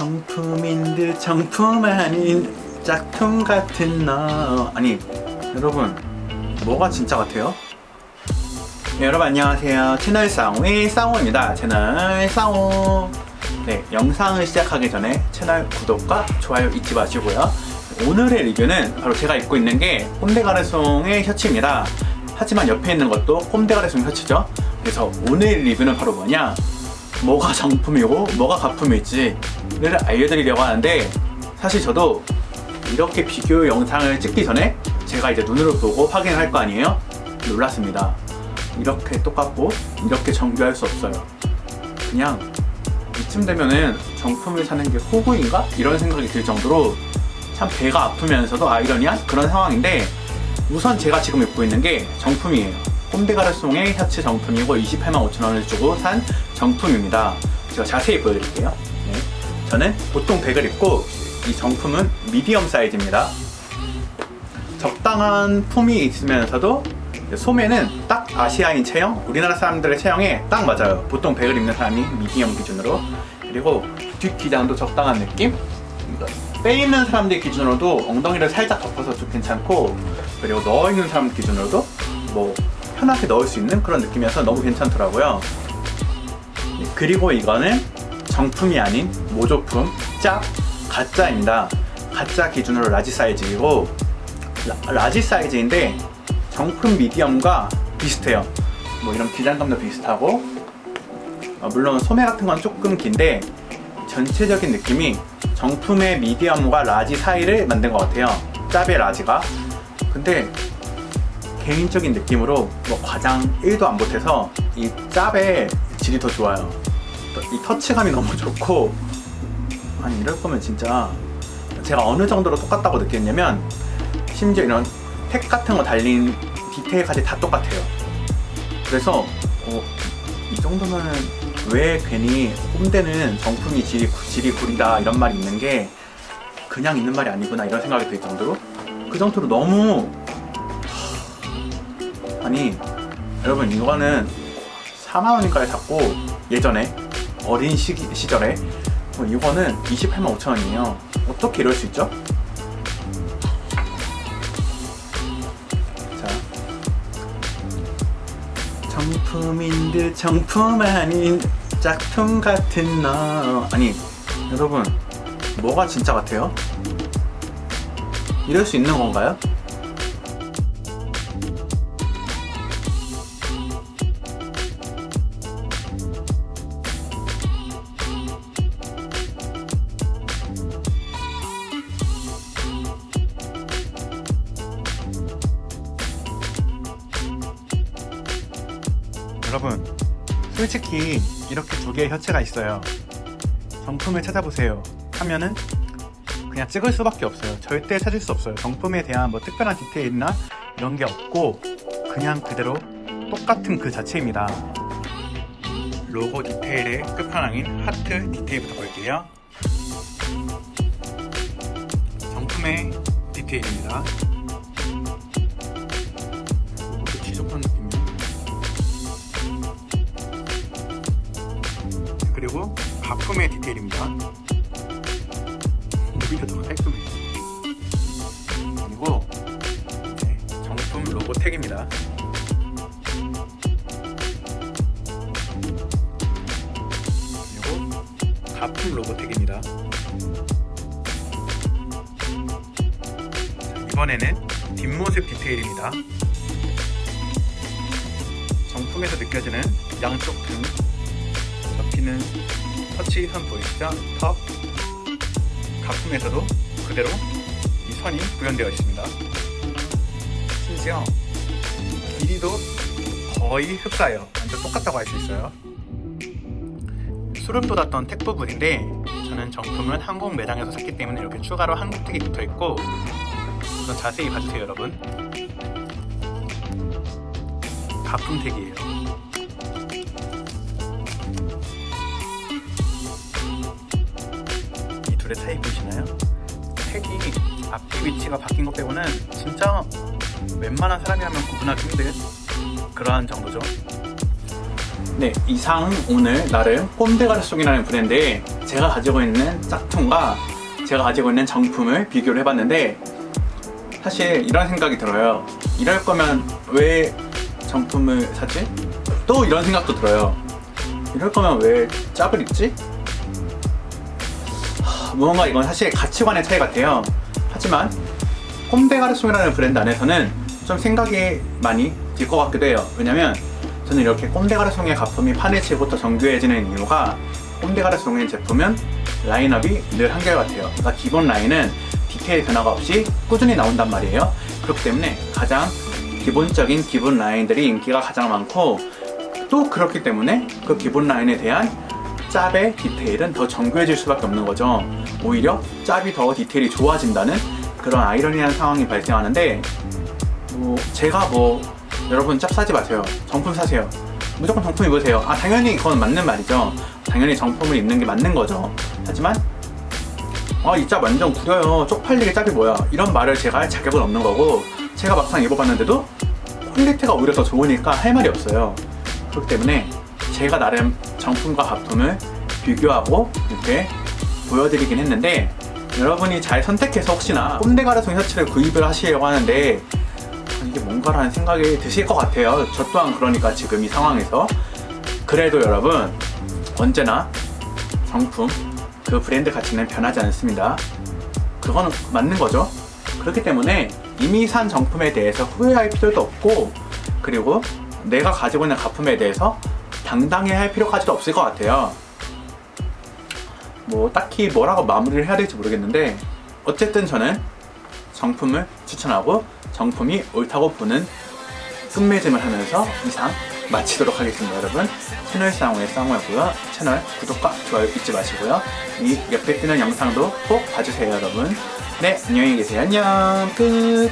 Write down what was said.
정품인 듯 정품 아닌 짝퉁 같은 너. 아니 여러분 뭐가 진짜 같아요? 네, 여러분 안녕하세요. 채널 쌍우의 쌍우입니다. 채널 쌍우. 네 영상을 시작하기 전에 채널 구독과 좋아요 잊지 마시고요. 오늘의 리뷰는 바로 제가 입고 있는 게 꼼데가르송의 셔츠입니다. 하지만 옆에 있는 것도 꼼데가르송 셔츠죠. 그래서 오늘 리뷰는 바로 뭐냐 뭐가 정품이고 뭐가 가품일지를 알려드리려고 하는데 사실 저도 이렇게 비교 영상을 찍기 전에 제가 이제 눈으로 보고 확인을 할거 아니에요? 놀랐습니다. 이렇게 똑같고 이렇게 정교할 수 없어요. 그냥 이쯤 되면은 정품을 사는 게 호구인가? 이런 생각이 들 정도로 참 배가 아프면서도 아이러니한 그런 상황인데 우선 제가 지금 입고 있는 게 정품이에요. 꼼데가르송의 셔츠 정품이고 28만 5천 원을 주고 산 정품입니다. 제가 자세히 보여드릴게요. 네. 저는 보통 100을 입고 이 정품은 미디엄 사이즈입니다. 적당한 품이 있으면서도 소매는 딱 아시아인 체형, 우리나라 사람들의 체형에 딱 맞아요. 보통 100을 입는 사람이 미디엄 기준으로. 그리고 뒷 기장도 적당한 느낌? 빼 있는 사람들 기준으로도 엉덩이를 살짝 덮어서 좀 괜찮고 그리고 넣어 있는 사람 기준으로도 뭐 편하게 넣을 수 있는 그런 느낌이어서 너무 괜찮더라고요. 네, 그리고 이거는 정품이 아닌 모조품 짝 가짜입니다. 가짜 기준으로 라지 사이즈이고 라, 라지 사이즈인데 정품 미디엄과 비슷해요. 뭐 이런 기장감도 비슷하고 어, 물론 소매 같은 건 조금 긴데 전체적인 느낌이 정품의 미디엄과 라지 사이를 만든 것 같아요. 짭의 라지가. 근데 개인적인 느낌으로 뭐 과장 1도 안 보태서 이 짭의 질이 더 좋아요. 이 터치감이 너무 좋고 아니 이럴 거면 진짜 제가 어느 정도로 똑같다고 느꼈냐면 심지어 이런 택 같은 거 달린 디테일까지 다 똑같아요. 그래서 어, 이 정도면은 왜 괜히 꼼대는 정품이 질이, 질이 구리다 이런 말이 있는 게 그냥 있는 말이 아니구나 이런 생각이 들 정도로 그 정도로 너무 아니 여러분 이거는 4만 원인가에 샀고 예전에 어린 시기, 시절에 뭐 이거는 28만 5천 원이에요 어떻게 이럴 수 있죠? 자 정품인 듯 정품 아닌 짝퉁 같은 너 아니 여러분 뭐가 진짜 같아요? 이럴 수 있는 건가요? 여러분 솔직히 이렇게 두 개의 혀체가 있어요. 정품을 찾아보세요. 하면은 그냥 찍을 수밖에 없어요. 절대 찾을 수 없어요. 정품에 대한 뭐 특별한 디테일이나 이런 게 없고 그냥 그대로 똑같은 그 자체입니다. 로고 디테일의 끝판왕인 하트 디테일부터 볼게요. 정품의 디테일입니다 그리고 가품의 디테일입니다. 오히려 더 깔끔해요. 그리고 정품 로고 택입니다. 그리고 가품 로고 택입니다. 자, 이번에는 뒷모습 디테일입니다. 정품에서 느껴지는 양쪽 등 접히는 터치선 보이시죠? 턱 가품에서도 그대로 이 선이 구현되어 있습니다. 심지어 길이도 거의 흡사해요. 완전 똑같다고 할 수 있어요. 수름 돋았던 택 부분인데 저는 정품은 한국 매장에서 샀기 때문에 이렇게 추가로 한국 택이 붙어 있고 우선 자세히 봐주세요, 여러분. 가품 택이에요. 이 둘의 차이 보이시나요? 택이 앞뒤 위치가 바뀐 것 빼고는 진짜 웬만한 사람이라면 구분하기 힘든 그러한 정도죠. 네, 이상 오늘 나름 꼼데가르송이라는 브랜드에 제가 가지고 있는 짝퉁과 제가 가지고 있는 정품을 비교를 해봤는데 사실 이런 생각이 들어요. 이럴 거면 왜 정품을 사지? 또 이런 생각도 들어요. 이럴 거면 왜 짭을 입지? 하, 무언가 이건 사실 가치관의 차이 같아요. 하지만 꼼데가르송이라는 브랜드 안에서는 좀 생각이 많이 들 것 같기도 해요. 왜냐면 저는 이렇게 꼼데 가르송의 가품이 판을 치고 더 정교해지는 이유가 꼼데 가르송의 제품은 라인업이 늘 한결같아요. 그러니까 기본 라인은 디테일 변화가 없이 꾸준히 나온단 말이에요. 그렇기 때문에 가장 기본적인 기본 라인들이 인기가 가장 많고 또 그렇기 때문에 그 기본 라인에 대한 짭의 디테일은 더 정교해질 수밖에 없는 거죠. 오히려 짭이 더 디테일이 좋아진다는 그런 아이러니한 상황이 발생하는데 뭐 제가 뭐 여러분 짭 사지 마세요. 정품 사세요. 무조건 정품 입으세요. 아 당연히 그건 맞는 말이죠. 당연히 정품을 입는 게 맞는 거죠. 하지만 아이 짭 완전 구려요. 쪽팔리게 짭이 뭐야? 이런 말을 제가 할 자격은 없는 거고 제가 막상 입어봤는데도 퀄리티가 오히려 더 좋으니까 할 말이 없어요. 그렇기 때문에 제가 나름 정품과 가품을 비교하고 이렇게 보여드리긴 했는데 여러분이 잘 선택해서 혹시나 꼼데가르송 셔츠를 구입을 하시려고 하는데 이게 뭔가라는 생각이 드실 것 같아요. 저 또한 그러니까 지금 이 상황에서 그래도 여러분 언제나 정품 그 브랜드 가치는 변하지 않습니다. 그거는 맞는 거죠. 그렇기 때문에 이미 산 정품에 대해서 후회할 필요도 없고 그리고 내가 가지고 있는 가품에 대해서 당당해 할 필요까지도 없을 것 같아요. 뭐 딱히 뭐라고 마무리를 해야 될지 모르겠는데 어쨌든 저는 정품을 추천하고 정품이 옳다고 보는 끝맺음을 하면서 이상 마치도록 하겠습니다 여러분. 채널 쌍우의 쌍우였고요. 채널 구독과 좋아요 잊지 마시고요. 이 옆에 뜨는 영상도 꼭 봐주세요 여러분. 네 안녕히 계세요. 안녕. 끝